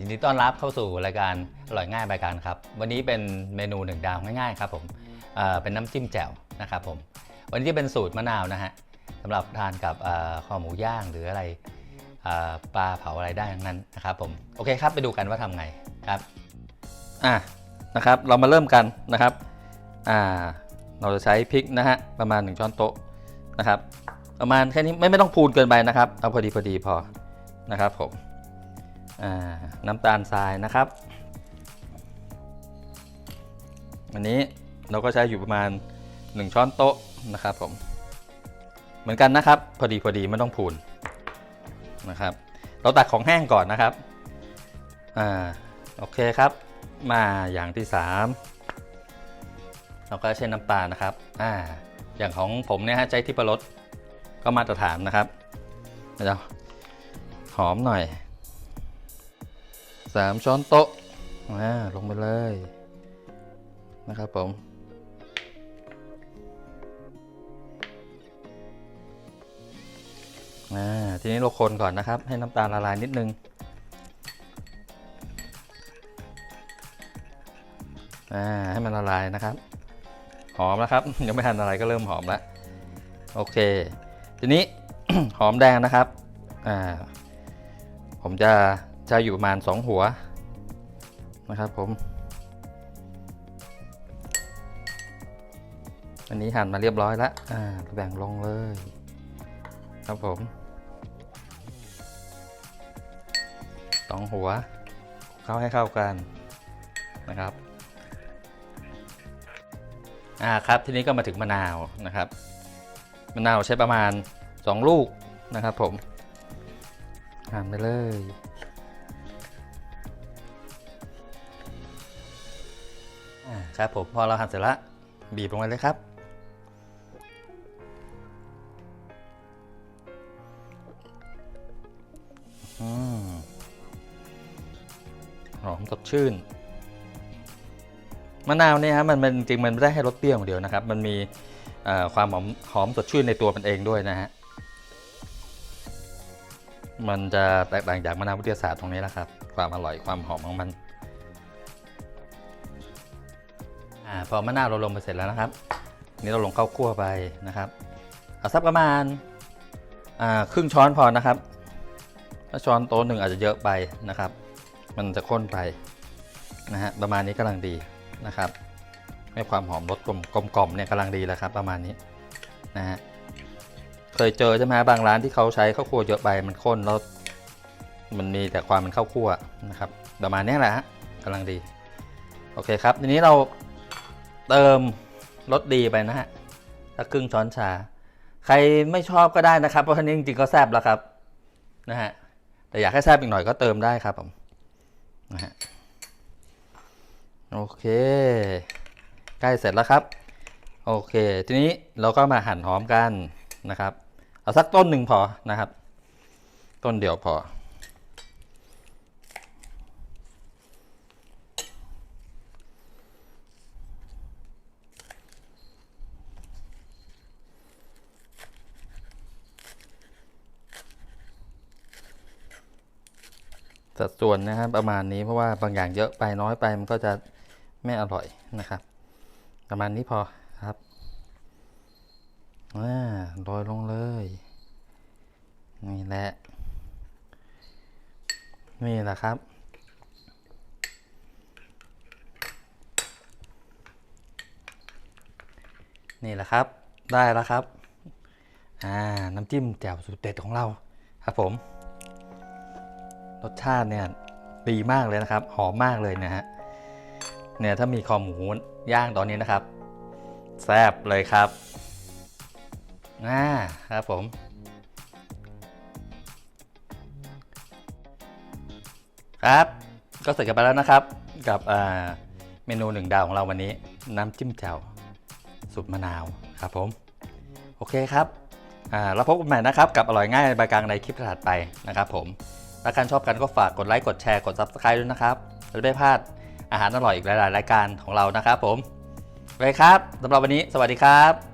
ยินดีต้อนรับเข้าสู่รายการอร่อยง่ายบายการครับ วันนี้เป็นเมนูหนึ่งดาวง่ายๆครับผมเเป็นน้ำจิ้มแจ่วนะครับผม วันนี้จะเป็นสูตรมะนาวนะฮะสำหรับทานกับเอ่อคอหมูย่างหรืออะไรปลาเผาอะไรได้ทั้งนั้นนะครับผม โอเคครับไปดูกันว่าทำไงครับอะนะครับ เรามาเริ่มกันนะครับอ่าเราจะใช้พริกนะฮะประมาณ 1 ช้อนโต๊ะนะครับ ประมาณแค่นี้ไม่ไม่ต้องพูนเกินไปนะครับ เอาพอดีพอดีพอนะครับผม น้ำตาลทรายนะครับ อันนี้เราก็ใช้อยู่ประมาณ 1 ช้อนโต๊ะนะครับผม เหมือนกันนะครับ พอดีพอดีไม่ต้องพูนนะครับ เราตักของแห้งก่อนนะครับ อ่า โอเคครับ มาอย่างที่ 3 เราก็ใช้น้ำตาลนะครับ อ่า อย่างของผมเนี่ยฮะใช้ทิพรสก็มาตรฐานนะครับเดี๋ยวหอมหน่อย 3 ช้อนโต๊ะอ่าลงไปเลยนะครับผมอ่าทีนี้เราคนก่อนนะครับ ให้น้ำตาลละลายนิดนึงอ่าให้มันละลายนะครับ หอมแล้วครับ ยังไม่ทันอะไรก็เริ่มหอมแล้วโอเค ทีนี้หอมแดงนะครับอ่าผมจะ จะอยู่ประมาณ 2 หัวนะครับผม อันนี้หั่นมาเรียบร้อยแล้วอ่าแบ่งลงเลย ครับผมสองหัว เข้าให้เข้ากันนะครับอ่าครับทีนี้ก็มาถึงมะนาวนะครับ มะนาวใช้ประมาณ 2 ลูกนะครับผมหั่นไปเลย ครับผมพอเราหั่นเสร็จแล้วบีบลงไปเลยครับอหอมสดชื่น มะนาวเนี่ยฮะมันมันจริงมันไม่ได้ให้รสเปรี้ยวอย่างเดียวนะครับ มันมีความหอมหอมสดชื่นในตัวมันเองด้วยนะฮะ มันจะแตกต่างจากมะนาววิทยาศาสตร์ตรงนี้แหละครับ ความอร่อยความหอมของมัน อาพอมะนาวเราลงไปเสร็จแล้วนะครับ นี่เราลงข้าวคั่วไปนะครับ เอาสักประมาณอ่าครึ่งช้อนพอนะครับ ถ้าช้อนโต๊ะหนึ่งอาจจะเยอะไปนะครับ มันจะข้นไปนะฮะประมาณนี้กำลังดีนะครับให้ความหอมรสกลมกลมกล่อมเนี่ยกำลังดีแล้วครับ ประมาณนี้นะฮะเคยเจอใช่ไหมบางร้านที่เขาใช้ข้าวคั่วเยอะไปมันข้นแล้วมันมีแต่ความมันข้าวคั่วนะครับ ประมาณนี้แหละฮะกำลังดี โอเคครับทีนี้เรา เติมรสดีไปนะฮะสักครึ่งช้อนชา ใครไม่ชอบก็ได้นะครับ เพราะอันนี้จริงๆก็แซบแล้วครับนะฮะแต่อยากให้แซบอีกหน่อยก็เติมได้ครับผมนะฮะโอเค ใกล้เสร็จแล้วครับ โอเค ทีนี้เราก็มาหั่นหอมกันนะครับ เอาสักต้นหนึ่งพอนะครับ ต้นเดียวพอ สัดส่วนนะครับประมาณนี้เพราะว่าบางอย่างเยอะไปน้อยไปมันก็จะไม่อร่อยนะครับ ประมาณนี้พอครับอ่าโรยลงเลย นี่แหละ นี่แหละครับ นี่แหละครับได้แล้วครับ อ่า น้ำจิ้มแจ่วสูตรเด็ดของเราครับผม รสชาติเนี่ยดีมากเลยนะครับ หอมมากเลยนะฮะเนี่ยถ้ามีคอหมูย่างตอนนี้นะครับ แซ่บเลยครับอ่าครับผม ครับ ก็เสร็จกันไปแล้วนะครับ กับเมนูหนึ่งดาวของเราวันนี้ น้ำจิ้มแจ่วสูตรมะนาวครับผม โอเคครับอ่าเราพบกันใหม่นะครับ กับอร่อยง่ายบายกลางในคลิปถัดไปนะครับผม ถ้าการชอบกันก็ฝากกดไลค์กดแชร์กด Subscribe ด้วยนะครับจะได้ไม่พลาดอาหารอร่อยอีกหลาย ๆ รายการของเรานะครับผมไปครับสำหรับวันนี้สวัสดีครับ